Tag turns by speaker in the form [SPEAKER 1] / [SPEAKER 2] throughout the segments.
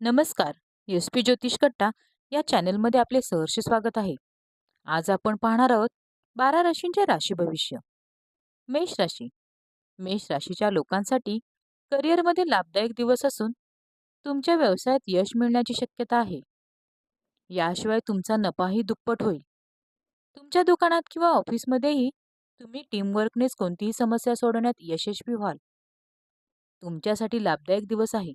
[SPEAKER 1] नमस्कार S P ज्योतिष कट्टा या चॅनलमध्ये आपले सहर्ष स्वागत आहे. आज आपण पाहणार आहोत बारा राशींचे राशी भविष्य. मेष राशी. मेष राशीच्या लोकांसाठी करिअरमध्ये लाभदायक दिवस असून तुमच्या व्यवसायात यश मिळण्याची शक्यता आहे. याशिवाय तुमचा नफाही दुप्पट होईल. तुमच्या दुकानात किंवा ऑफिसमध्येही तुम्ही टीमवर्कनेच कोणतीही समस्या सोडवण्यात यशस्वी व्हाल. तुमच्यासाठी लाभदायक दिवस आहे.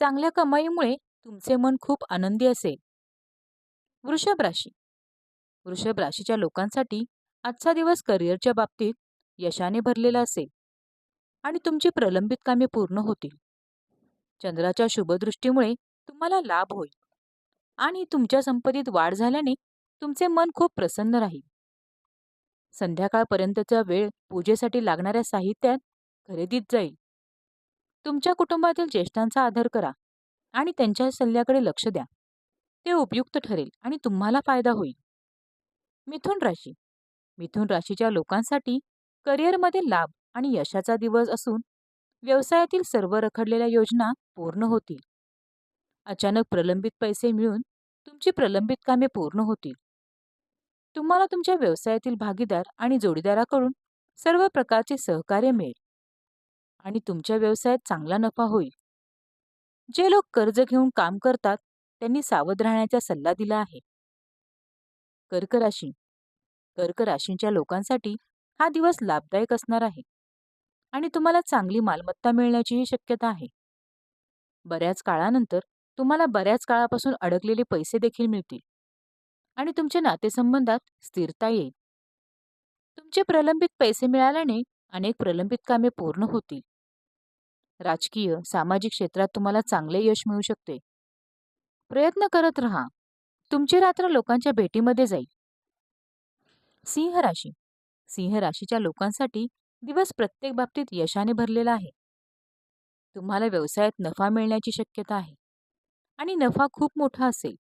[SPEAKER 1] चांगल्या कमाईमुळे तुमचे मन खूप आनंदी असेल. वृषभ राशी. वृषभ राशीच्या लोकांसाठी आजचा दिवस करिअरच्या बाबतीत यशाने भरलेला असेल आणि तुमची प्रलंबित कामे पूर्ण होतील. चंद्राच्या शुभदृष्टीमुळे तुम्हाला लाभ होईल आणि तुमच्या संपत्तीत वाढ झाल्याने तुमचे मन खूप प्रसन्न राहील. संध्याकाळपर्यंतचा वेळ पूजेसाठी लागणाऱ्या साहित्यात खरेदीत जाईल. तुमच्या कुटुंबातील ज्येष्ठांचा आदर करा आणि त्यांच्या सल्ल्याकडे लक्ष द्या. ते उपयुक्त ठरेल आणि तुम्हाला फायदा होईल. मिथुन राशी. मिथुन राशीच्या लोकांसाठी करिअरमध्ये लाभ आणि यशाचा दिवस असून व्यवसायातील सर्व रखडलेल्या योजना पूर्ण होतील. अचानक प्रलंबित पैसे मिळून तुमची प्रलंबित कामे पूर्ण होतील. तुम्हाला तुमच्या व्यवसायातील भागीदार आणि जोडीदाराकडून सर्व प्रकारचे सहकार्य मिळेल. आणि तुमच्या व्यवसायात चांगला नफा होईल. जे लोक कर्ज घेऊन काम करतात त्यांनी सावध राहण्याचा सल्ला दिला आहे. कर्क राशी कर्क राशींच्या लोकांसाठी हा दिवस लाभदायक असणार आहे आणि तुम्हाला चांगली मालमत्ता मिळण्याचीही शक्यता आहे. बऱ्याच काळानंतर तुम्हाला बऱ्याच काळापासून अडकलेले पैसे देखील मिळतील आणि तुमच्या नातेसंबंधात स्थिरता येईल. तुमचे प्रलंबित पैसे मिळाल्याने अनेक प्रलंबित कामे पूर्ण होतील. राजकीय सामाजिक क्षेत्रात तुम्हाला चांगले यश मिळू शकते. प्रयत्न करत राहा. तुमची रात्र लोकांच्या भेटीमध्ये जाईल. सिंह राशी. सिंह राशीच्या लोकांसाठी दिवस प्रत्येक बाबतीत यशाने भरलेला आहे. तुम्हाला व्यवसायात नफा मिळण्याची शक्यता आहे. आणि नफा खूप मोठा असेल.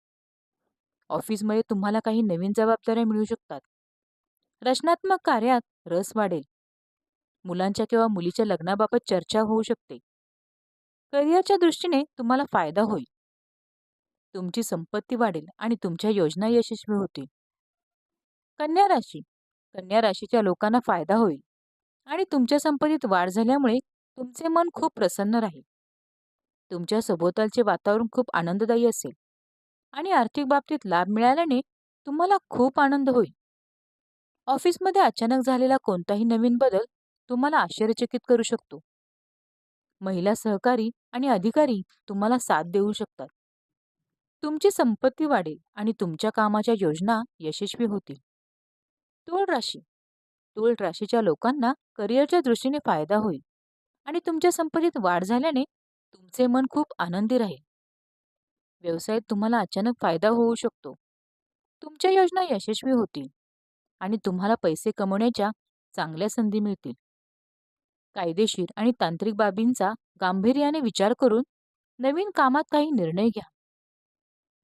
[SPEAKER 1] ऑफिसमध्ये तुम्हाला काही नवीन जबाबदाऱ्या मिळू शकतात. रचनात्मक कार्यात रस वाढेल. मुलांच्या किंवा मुलीच्या लग्नाबाबत चर्चा होऊ शकते. करिअरच्या दृष्टीने तुम्हाला फायदा होईल. तुमची संपत्ती वाढेल आणि तुमच्या योजना यशस्वी होतील. कन्या राशी. कन्या राशीच्या लोकांना फायदा होईल आणि तुमच्या संपत्तीत वाढ झाल्यामुळे तुमचे मन खूप प्रसन्न राहील. तुमच्या सभोवतालचे वातावरण खूप आनंददायी असेल आणि आर्थिक बाबतीत लाभ मिळाल्याने तुम्हाला खूप आनंद होईल. ऑफिसमध्ये अचानक झालेला कोणताही नवीन बदल तुम्हाला आश्चर्यचकित करू शकतो. महिला सहकारी आणि अधिकारी तुम्हाला साथ देऊ शकतात. तुमची संपत्ती वाढेल आणि तुमच्या कामाच्या योजना यशस्वी होतील. तूळ राशी. तूळ राशीच्या लोकांना करिअरच्या दृष्टीने फायदा होईल आणि तुमच्या संपत्तीत वाढ झाल्याने तुमचे मन खूप आनंदी राहील. व्यवसायात तुम्हाला अचानक फायदा होऊ शकतो. तुमच्या योजना यशस्वी होतील आणि तुम्हाला पैसे कमवण्याच्या चांगल्या संधी मिळतील. कायदेशीर आणि तांत्रिक बाबींचा गांभीर्याने विचार करून नवीन कामात काही निर्णय घ्या.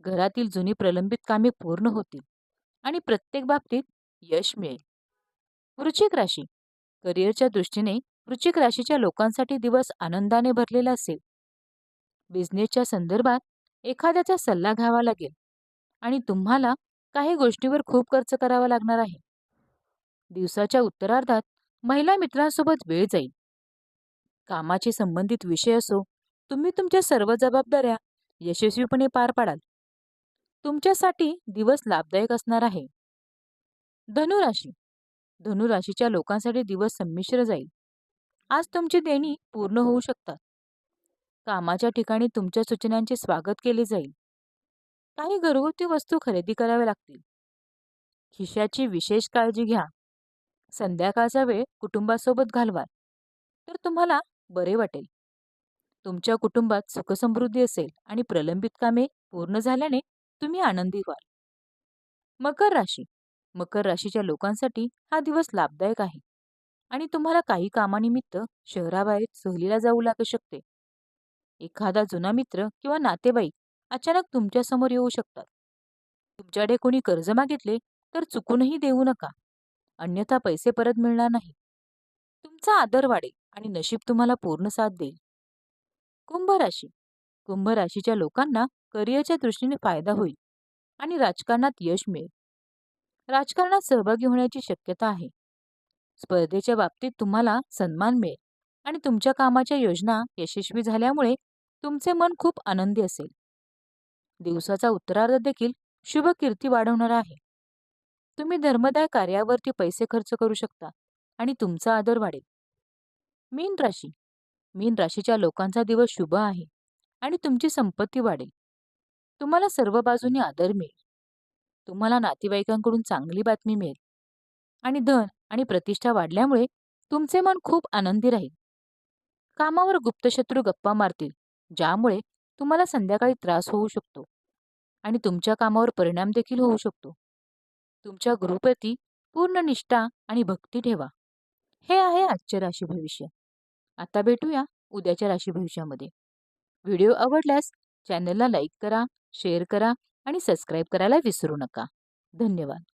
[SPEAKER 1] घरातील जुनी प्रलंबित कामे पूर्ण होतील आणि प्रत्येक बाबतीत यश मिळेल. वृश्चिक राशी. करिअरच्या दृष्टीने वृश्चिक राशीच्या लोकांसाठी दिवस आनंदाने भरलेला असेल. बिझनेसच्या संदर्भात एखाद्याचा सल्ला घ्यावा लागेल आणि तुम्हाला काही गोष्टीवर खूप खर्च करावा लागणार आहे. दिवसाच्या उत्तरार्धात महिला मित्रांसोबत वेळ जाईल. कामाशी संबंधित विषय असो तुम्ही तुमच्या सर्व जबाबदाऱ्या यशस्वीपणे पार पाडाल. तुमच्यासाठी दिवस लाभदायक असणार आहे. धनुराशी. धनुराशीच्या लोकांसाठी दिवस संमिश्र जाईल. आज तुमची देणी पूर्ण होऊ शकतात. कामाच्या ठिकाणी तुमच्या सूचनांचे स्वागत केले जाईल. काही घरगुती वस्तू खरेदी कराव्या लागतील. खिशाची विशेष काळजी घ्या. संध्याकाळचा वेळ कुटुंबासोबत घालवा तर तुम्हाला बरे वाटेल. तुमच्या कुटुंबात सुखसमृद्धी असेल आणि प्रलंबित कामे पूर्ण झाल्याने तुम्ही आनंदी व्हाल. मकर राशी. मकर राशीच्या लोकांसाठी हा दिवस लाभदायक आहे आणि तुम्हाला काही कामानिमित्त शहराबाहेर सहलीला जाऊ लागू शकते. एखादा जुना मित्र किंवा नातेवाईक अचानक तुमच्यासमोर येऊ शकतात. तुमच्याकडे कोणी कर्ज मागितले तर चुकूनही देऊ नका. अन्यथा पैसे परत मिळणार नाही. तुमचा आदर वाढेल. आणि नशीब तुम्हाला पूर्ण साथ देईल. कुंभ राशी. कुंभ राशीच्या लोकांना करिअरच्या दृष्टीने फायदा होईल आणि राजकारणात यश मिळेल. राजकारणात सहभागी होण्याची शक्यता आहे. स्पर्धेच्या बाबतीत तुम्हाला सन्मान मिळेल आणि तुमच्या कामाच्या योजना यशस्वी झाल्यामुळे तुमचे मन खूप आनंदी असेल. दिवसाचा उत्तरार्ध देखील शुभ कीर्ती वाढवणारा आहे. तुम्ही धर्मदाय कार्यावरती पैसे खर्च करू शकता आणि तुमचा आदर वाढेल. मीन राशी. मीन राशीच्या लोकांचा दिवस शुभ आहे आणि तुमची संपत्ती वाढेल. तुम्हाला सर्व बाजूंनी आदर मिळेल. तुम्हाला नातेवाईकांकडून चांगली बातमी मिळेल. आणि धन आणि प्रतिष्ठा वाढल्यामुळे तुमचे मन खूप आनंदी राहील. कामावर गुप्तशत्रू गप्पा मारतील ज्यामुळे तुम्हाला संध्याकाळी त्रास होऊ शकतो आणि तुमच्या कामावर परिणाम देखील होऊ शकतो. तुमच्या गुरुप्रती पूर्ण निष्ठा आणि भक्ती ठेवा. हे आहे आजचे राशी भविष्य. आता भेटूया उद्याच्या राशी भविष्यामध्ये. व्हिडिओ आवडल्यास चॅनलला लाईक करा शेअर करा आणि सबस्क्राईब करायला विसरू नका. धन्यवाद.